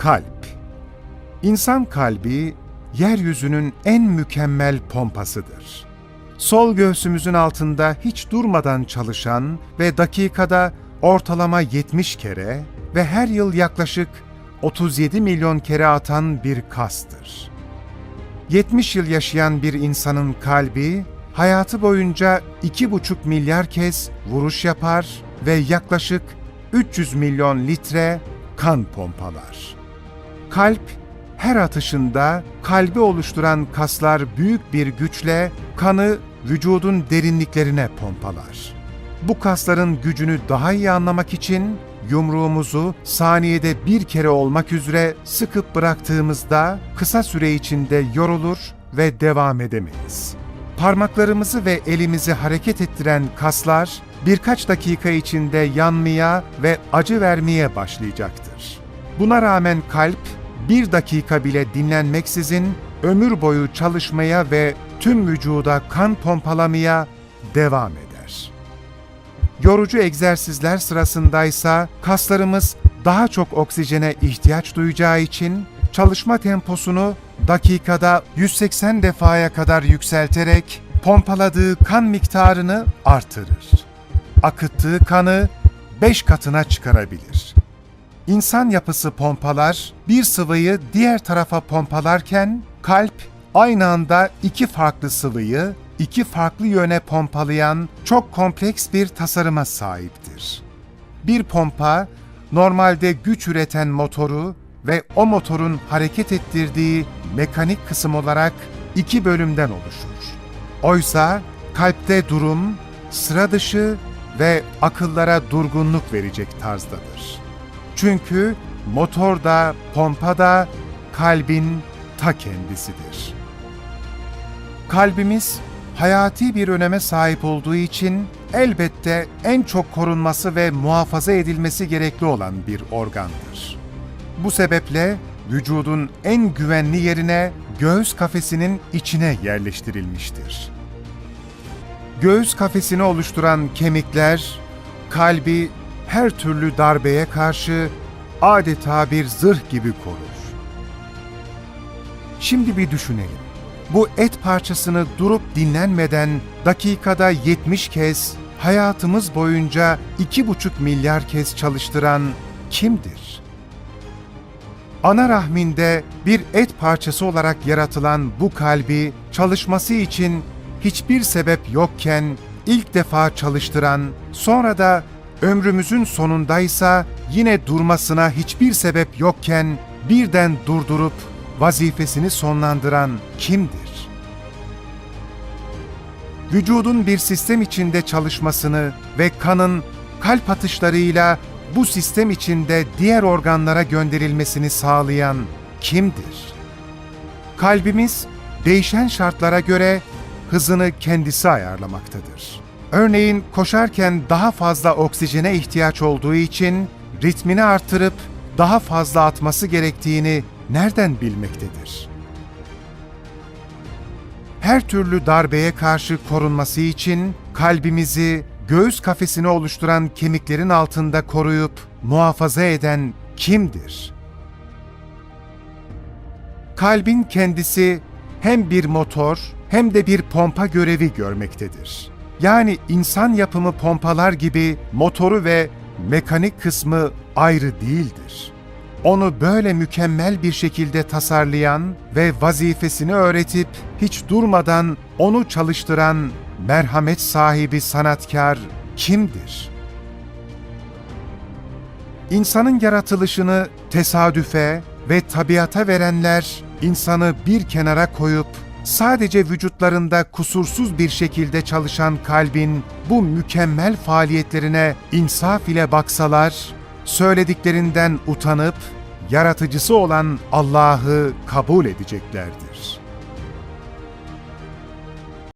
Kalp İnsan kalbi, yeryüzünün en mükemmel pompasıdır. Sol göğsümüzün altında hiç durmadan çalışan ve dakikada ortalama 70 kere ve her yıl yaklaşık 37 milyon kere atan bir kastır. 70 yıl yaşayan bir insanın kalbi, hayatı boyunca 2,5 milyar kez vuruş yapar ve yaklaşık 300 milyon litre kan pompalar. Kalp, her atışında kalbi oluşturan kaslar büyük bir güçle kanı vücudun derinliklerine pompalar. Bu kasların gücünü daha iyi anlamak için yumruğumuzu saniyede bir kere olmak üzere sıkıp bıraktığımızda kısa süre içinde yorulur ve devam edemeyiz. Parmaklarımızı ve elimizi hareket ettiren kaslar birkaç dakika içinde yanmaya ve acı vermeye başlayacaktır. Buna rağmen kalp bir dakika bile dinlenmeksizin ömür boyu çalışmaya ve tüm vücuda kan pompalamaya devam eder. Yorucu egzersizler sırasındaysa kaslarımız daha çok oksijene ihtiyaç duyacağı için çalışma temposunu dakikada 180 defaya kadar yükselterek pompaladığı kan miktarını artırır. Akıttığı kanı 5 katına çıkarabilir. İnsan yapısı pompalar bir sıvıyı diğer tarafa pompalarken kalp aynı anda iki farklı sıvıyı iki farklı yöne pompalayan çok kompleks bir tasarıma sahiptir. Bir pompa normalde güç üreten motoru ve o motorun hareket ettirdiği mekanik kısım olarak iki bölümden oluşur. Oysa kalpte durum sıra dışı ve akıllara durgunluk verecek tarzdadır. Çünkü motor da pompa da kalbin ta kendisidir. Kalbimiz hayati bir öneme sahip olduğu için elbette en çok korunması ve muhafaza edilmesi gerekli olan bir organdır. Bu sebeple vücudun en güvenli yerine göğüs kafesinin içine yerleştirilmiştir. Göğüs kafesini oluşturan kemikler, kalbi her türlü darbeye karşı adeta bir zırh gibi korur. Şimdi bir düşünelim. Bu et parçasını durup dinlenmeden dakikada 70 kez, hayatımız boyunca 2,5 milyar kez çalıştıran kimdir? Ana rahminde bir et parçası olarak yaratılan bu kalbi çalışması için hiçbir sebep yokken ilk defa çalıştıran, sonra da ömrümüzün sonundaysa yine durmasına hiçbir sebep yokken birden durdurup vazifesini sonlandıran kimdir? Vücudun bir sistem içinde çalışmasını ve kanın kalp atışlarıyla bu sistem içinde diğer organlara gönderilmesini sağlayan kimdir? Kalbimiz değişen şartlara göre hızını kendisi ayarlamaktadır. Örneğin koşarken daha fazla oksijene ihtiyaç olduğu için ritmini artırıp daha fazla atması gerektiğini nereden bilmektedir? Her türlü darbeye karşı korunması için kalbimizi göğüs kafesini oluşturan kemiklerin altında koruyup muhafaza eden kimdir? Kalbin kendisi hem bir motor hem de bir pompa görevi görmektedir. Yani insan yapımı pompalar gibi motoru ve mekanik kısmı ayrı değildir. Onu böyle mükemmel bir şekilde tasarlayan ve vazifesini öğretip hiç durmadan onu çalıştıran merhamet sahibi sanatkar kimdir? İnsanın yaratılışını tesadüfe ve tabiata verenler insanı bir kenara koyup sadece vücutlarında kusursuz bir şekilde çalışan kalbin bu mükemmel faaliyetlerine insaf ile baksalar, söylediklerinden utanıp yaratıcısı olan Allah'ı kabul edeceklerdir.